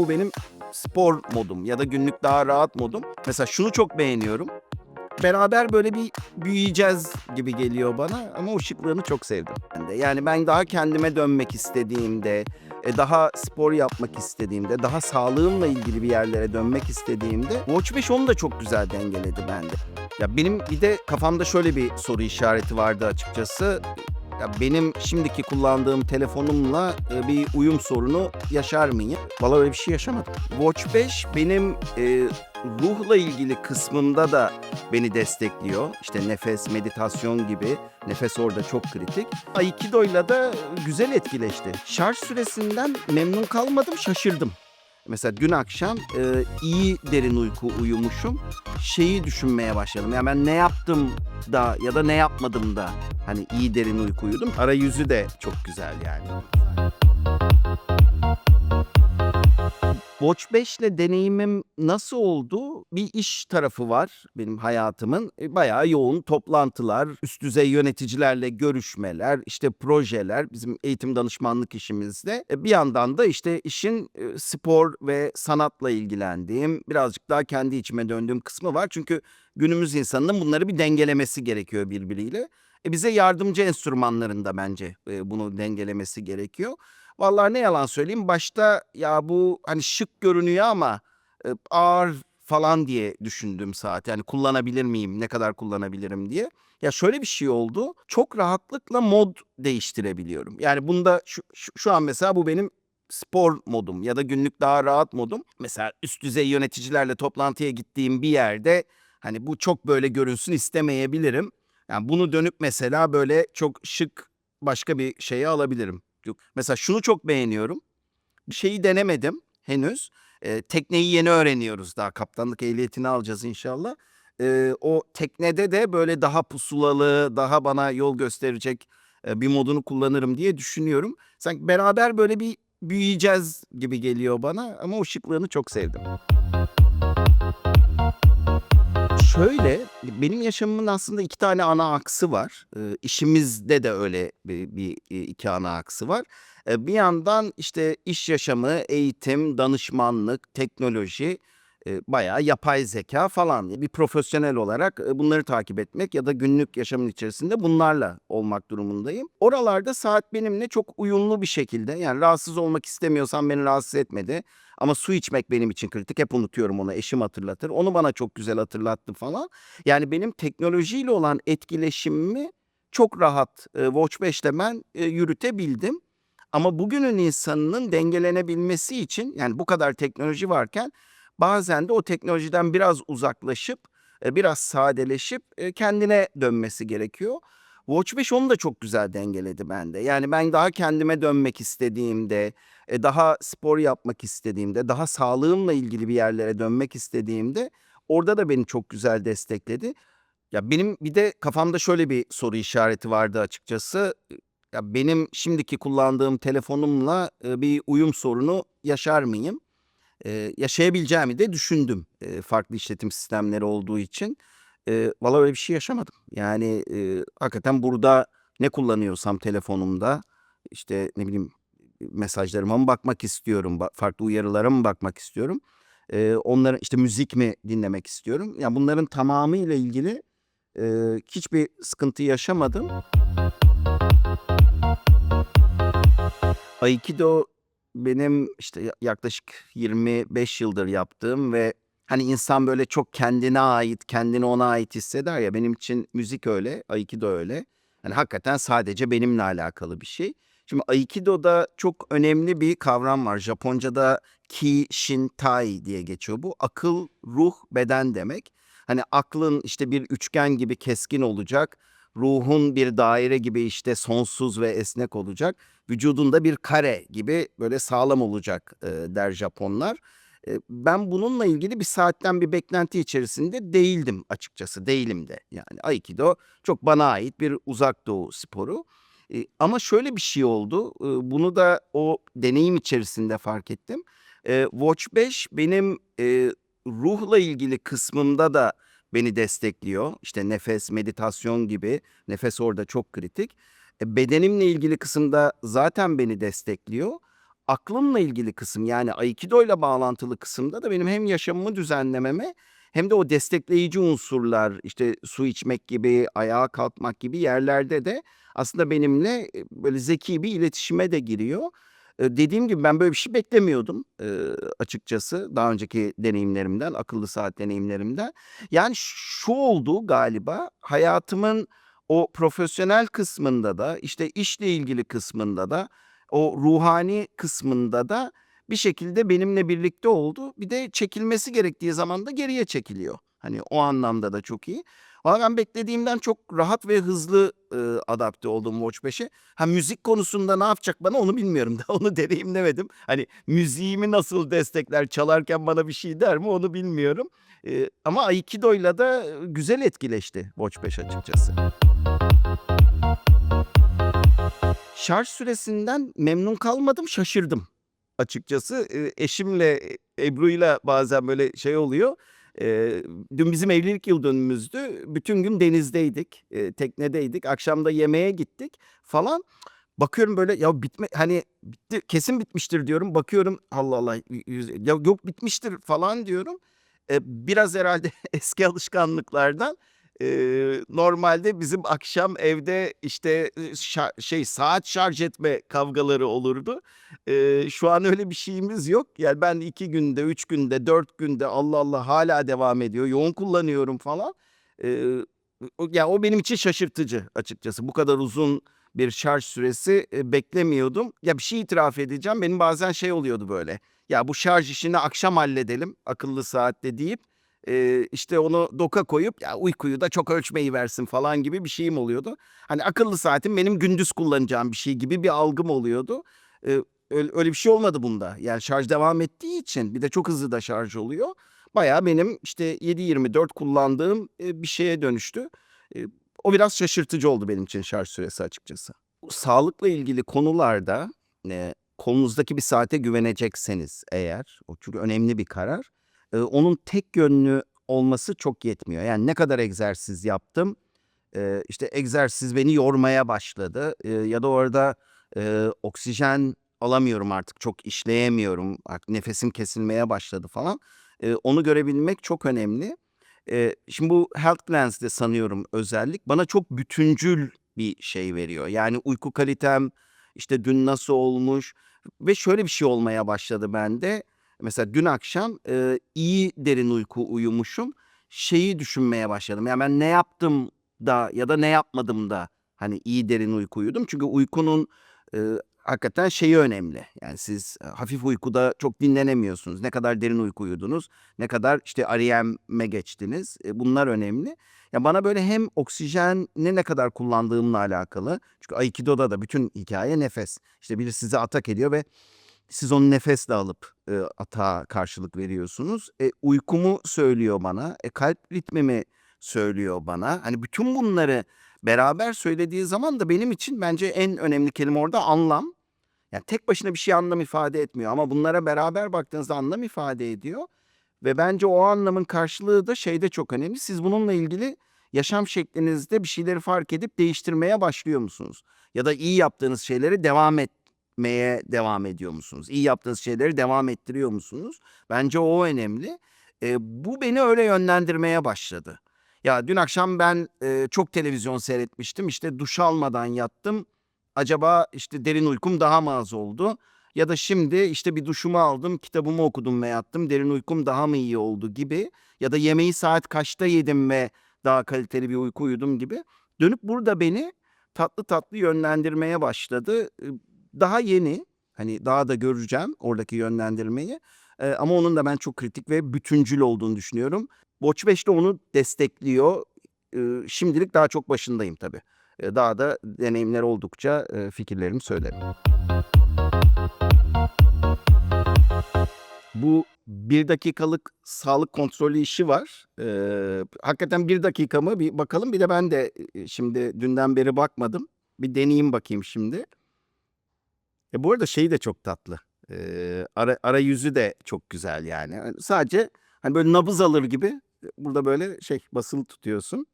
Bu benim spor modum ya da günlük daha rahat modum. Mesela şunu çok beğeniyorum. Beraber böyle bir büyüyeceğiz gibi geliyor bana ama o şıklığını çok sevdim. Yani ben daha kendime dönmek istediğimde, e, daha spor yapmak istediğimde, daha sağlığımla ilgili bir yerlere dönmek istediğimde Watch 5 onu da çok güzel dengeledi bende. Ya benim bir de kafamda şöyle bir soru işareti vardı açıkçası. Ya benim şimdiki kullandığım telefonumla e, bir uyum sorunu yaşar mıyım? Vallahi öyle bir şey yaşamadım. Watch 5 benim e, ruhla ilgili kısmımda da beni destekliyor. İşte nefes, meditasyon gibi. Nefes orada çok kritik. Aikido'yla da güzel etkileşti. Şarj süresinden memnun kalmadım, şaşırdım. Mesela dün akşam e, iyi derin uyku uyumuşum. Şeyi düşünmeye başladım. Yani ben ne yaptım da ya da ne yapmadım da hani iyi derin uyku uyudum. Arayüzü de çok güzel yani. Watch 5 ile deneyimim nasıl oldu? Bir iş tarafı var benim hayatımın. E, Bayağı yoğun toplantılar, üst düzey yöneticilerle görüşmeler, işte projeler bizim eğitim danışmanlık işimizde. E, Bir yandan da işte işin e, spor ve sanatla ilgilendiğim, birazcık daha kendi içime döndüğüm kısmı var. Çünkü günümüz insanının bunları bir dengelemesi gerekiyor birbiriyle. Bize yardımcı enstrümanların da bence bunu dengelemesi gerekiyor. Vallahi ne yalan söyleyeyim başta ya bu hani şık görünüyor ama ağır falan diye düşündüm saat. Yani kullanabilir miyim, ne kadar kullanabilirim diye. Ya şöyle bir şey oldu. Çok rahatlıkla mod değiştirebiliyorum. Yani bunda şu, şu, şu an mesela bu benim spor modum ya da günlük daha rahat modum. Mesela üst düzey yöneticilerle toplantıya gittiğim bir yerde hani bu çok böyle görünsün istemeyebilirim. Yani bunu dönüp mesela böyle çok şık başka bir şeye alabilirim. Yok. Mesela şunu çok beğeniyorum. Bir şeyi denemedim henüz. Ee, tekneyi yeni öğreniyoruz daha. Kaptanlık ehliyetini alacağız inşallah. Ee, o teknede de böyle daha pusulalı, daha bana yol gösterecek e, bir modunu kullanırım diye düşünüyorum. Sanki beraber böyle bir büyüyeceğiz gibi geliyor bana ama o şıklığını çok sevdim. Şöyle, benim yaşamımın aslında iki tane ana aksı var. Eee, işimizde de öyle bir, bir e, iki ana aksı var. Bir yandan işte iş yaşamı, eğitim, danışmanlık, teknoloji, bayağı yapay zeka falan. Bir profesyonel olarak bunları takip etmek ya da günlük yaşamın içerisinde bunlarla olmak durumundayım. Oralarda saat benimle çok uyumlu bir şekilde yani rahatsız olmak istemiyorsam beni rahatsız etmedi. Ama su içmek benim için kritik. Hep unutuyorum onu. Eşim hatırlatır. Onu bana çok güzel hatırlattı falan. Yani benim teknolojiyle olan etkileşimimi çok rahat e, Watch 5'te ben e, yürütebildim. Ama bugünün insanının dengelenebilmesi için yani bu kadar teknoloji varken bazen de o teknolojiden biraz uzaklaşıp e, biraz sadeleşip e, kendine dönmesi gerekiyor. Watch 5 onu da çok güzel dengeledi bende. Yani ben daha kendime dönmek istediğimde, e, daha spor yapmak istediğimde, daha sağlığımla ilgili bir yerlere dönmek istediğimde orada da beni çok güzel destekledi. Ya benim bir de kafamda şöyle bir soru işareti vardı açıkçası. Ya benim şimdiki kullandığım telefonumla bir uyum sorunu yaşar mıyım? E, yaşayabileceğimi de düşündüm e, farklı işletim sistemleri olduğu için. E, vallahi öyle bir şey yaşamadım. Yani e, hakikaten burada ne kullanıyorsam telefonumda işte ne bileyim mesajlarıma mı bakmak istiyorum, farklı uyarılara mı bakmak istiyorum. E, onların işte müzik mi dinlemek istiyorum. Yani bunların tamamı ile ilgili e, hiçbir sıkıntı yaşamadım. Aikido benim işte ya- yaklaşık 25 yıldır yaptığım ve hani insan böyle çok kendine ait, kendini ona ait hisseder ya benim için müzik öyle, Aikido öyle. Hani hakikaten sadece benimle alakalı bir şey. Şimdi Aikido'da çok önemli bir kavram var. Japonca'da Ki Shin Tai diye geçiyor bu. Akıl, ruh, beden demek. Hani aklın işte bir üçgen gibi keskin olacak. Ruhun bir daire gibi işte sonsuz ve esnek olacak. Vücudunda bir kare gibi böyle sağlam olacak e, der Japonlar. E, ben bununla ilgili bir saatten bir beklenti içerisinde değildim açıkçası. Değilim de. Yani Aikido çok bana ait bir uzak doğu sporu. E, ama şöyle bir şey oldu. E, bunu da o deneyim içerisinde fark ettim. E, Watch 5 benim e, ruhla ilgili kısmımda da beni destekliyor. İşte nefes, meditasyon gibi. Nefes orada çok kritik. E, bedenimle ilgili kısımda zaten beni destekliyor. aklımla ilgili kısım yani Aikido'yla bağlantılı kısımda da benim hem yaşamımı düzenlememe hem de o destekleyici unsurlar işte su içmek gibi, ayağa kalkmak gibi yerlerde de aslında benimle e, böyle zeki bir iletişime de giriyor. Dediğim gibi ben böyle bir şey beklemiyordum e, açıkçası daha önceki deneyimlerimden, akıllı saat deneyimlerimden. Yani şu oldu galiba hayatımın o profesyonel kısmında da işte işle ilgili kısmında da o ruhani kısmında da bir şekilde benimle birlikte oldu. Bir de çekilmesi gerektiği zaman da geriye çekiliyor. Hani o anlamda da çok iyi. Ama ben beklediğimden çok rahat ve hızlı e, adapte oldum Watch 5'e. Ha müzik konusunda ne yapacak bana onu bilmiyorum. Daha onu deneyimlemedim. Hani müziğimi nasıl destekler, çalarken bana bir şey der mi onu bilmiyorum. E, ama Aikido'yla da güzel etkileşti Watch 5 açıkçası. Şarj süresinden memnun kalmadım, şaşırdım açıkçası. Eee, eşimle, Ebru'yla bazen böyle şey oluyor. Eee, dün bizim evlilik yıl dönümümüzdü. Bütün gün denizdeydik, eee, teknedeydik. Akşam da yemeğe gittik falan. Bakıyorum böyle ya bitme hani bitti kesin bitmiştir diyorum. Bakıyorum Allah Allah yüz ya yok bitmiştir falan diyorum. Eee, biraz herhâlde eski alışkanlıklardan, eee, normalde bizim akşam evde işte, şey saat şarj etme kavgaları olurdu. Eee, şu an öyle bir şeyimiz yok. Yani ben 2 günde, 3 günde, 4 günde Allah Allah hâlâ devam ediyor. Yoğun kullanıyorum falan. Eee, o ya o benim için şaşırtıcı açıkçası. Bu kadar uzun bir şarj süresi, eee, beklemiyordum. Ya bir şey itiraf edeceğim. Benim bazen şey oluyordu böyle. Ya bu şarj işini akşam halledelim akıllı saatle deyip, eee, işte onu doka koyup ya uykuyu da çok ölçmeyiversin falan gibi bir şeyim oluyordu. Hani akıllı saatim benim gündüz kullanacağım bir şey gibi bir algım oluyordu. Öyle bir şey olmadı bunda. Yani şarj devam ettiği için bir de çok hızlı da şarj oluyor. Bayağı benim işte 7/24 kullandığım, bir şeye dönüştü. O biraz şaşırtıcı oldu benim için şarj süresi açıkçası. Sağlıkla ilgili konularda, eee, kolunuzdaki bir saate güvenecekseniz eğer, o çünkü önemli bir karar, eee, onun tek yönlü olması çok yetmiyor. Yani ne kadar egzersiz yaptım, eee, işte egzersiz beni yormaya başladı, eee, ya da orada, eee, oksijen alamıyorum artık, çok işleyemiyorum, nefesim kesilmeye başladı falan. Eee, onu görebilmek çok önemli. Eee, şimdi bu Health Lens'de sanıyorum özellik bana çok bütüncül bir şey veriyor. Yani uyku kalitem, işte dün nasıl olmuş ve şöyle bir şey olmaya başladı bende. Mesela dün akşam, eee, iyi derin uyku uyumuşum. Şeyi düşünmeye başladım. Ya ben ne yaptım da ya da ne yapmadım da hani iyi derin uyku uyudum. Çünkü uykunun, eee, hakikaten şeyi önemli. Yani siz, eee, hafif uykuda çok dinlenemiyorsunuz. Ne kadar derin uyku uyudunuz, ne kadar işte REM'e geçtiniz, eee, bunlar önemli. Ya bana böyle hem oksijeni ne kadar kullandığımla alakalı çünkü Aikido'da da bütün hikâye nefes. İşte biri size atak ediyor ve siz onu nefesle alıp, eee, atağa karşılık veriyorsunuz. E, uykumu söylüyor bana, e, kalp ritmimi söylüyor bana. Hani bütün bunları beraber söylediği zaman da benim için bence en önemli kelime orada anlam. Yani tek başına bir şey anlam ifade etmiyor ama bunlara beraber baktığınızda anlam ifade ediyor ve bence o anlamın karşılığı da şeyde çok önemli. Siz bununla ilgili yaşam şeklinizde bir şeyleri fark edip değiştirmeye başlıyor musunuz? Ya da iyi yaptığınız şeyleri devam etmeye devam ediyor musunuz? İyi yaptığınız şeyleri devam ettiriyor musunuz? Bence o önemli. Eee, bu beni öyle yönlendirmeye başladı. Ya dün akşam ben, eee, çok televizyon seyretmiştim. İşte duş almadan yattım. Acaba işte derin uykum daha mı az oldu? Ya da şimdi işte bir duşumu aldım, kitabımı okudum ve yattım. Derin uykum daha mı iyi oldu gibi ya da yemeği saat kaçta yedim ve daha kaliteli bir uyku uyudum gibi. Dönüp burada beni tatlı tatlı yönlendirmeye başladı. Daha yeni, hani daha da göreceğim oradaki yönlendirmeyi, eee, ama onun da ben çok kritik ve bütüncül olduğunu düşünüyorum. Watch 5 de onu destekliyor. Iıı, şimdilik daha çok başındayım tabii. Eee, daha da deneyimler oldukça, eee, fikirlerimi söylerim. Bu 1 dakikalık sağlık kontrolü işi var. Eee, hakikaten 1 dakika mı bir bakalım. Bir de ben de, şimdi dünden beri bakmadım. Bir deneyeyim bakayım şimdi. E, bu arada şeyi de çok tatlı. Eee, ara arayüzü de çok güzel yani. Hani sadece hani böyle nabız alır gibi, eee, burada böyle şey basılı tutuyorsun.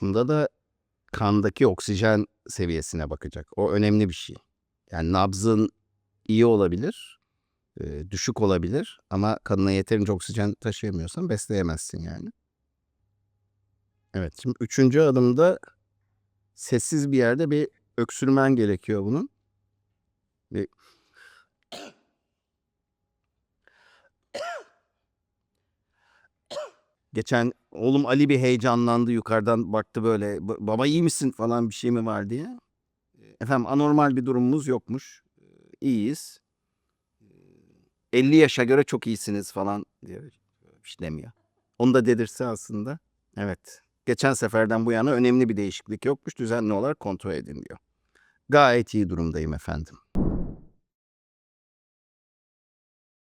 Bunda da kandaki oksijen seviyesine bakacak. O önemli bir şey. Yani nabzın iyi olabilir, eee, düşük olabilir ama kanına yeterince oksijen taşıyamıyorsan besleyemezsin yani. Evet, şimdi 3. adımda sessiz bir yerde bir öksürmen gerekiyor bunun. Bir Geçen oğlum Ali bir heyecanlandı, yukarıdan baktı böyle, "Ba baba iyi misin?" falan, "Bir şey mi var?" diye. Efendim anormal bir durumumuz yokmuş. İyiyiz. Eee, "50 yaşa göre çok iyisiniz." falan diyor. Bir şey. Onu da dedirtse aslında. Evet, geçen seferden bu yana önemli bir değişiklik yokmuş, düzenli olarak kontrol edin diyor. Gayet iyi durumdayım efendim.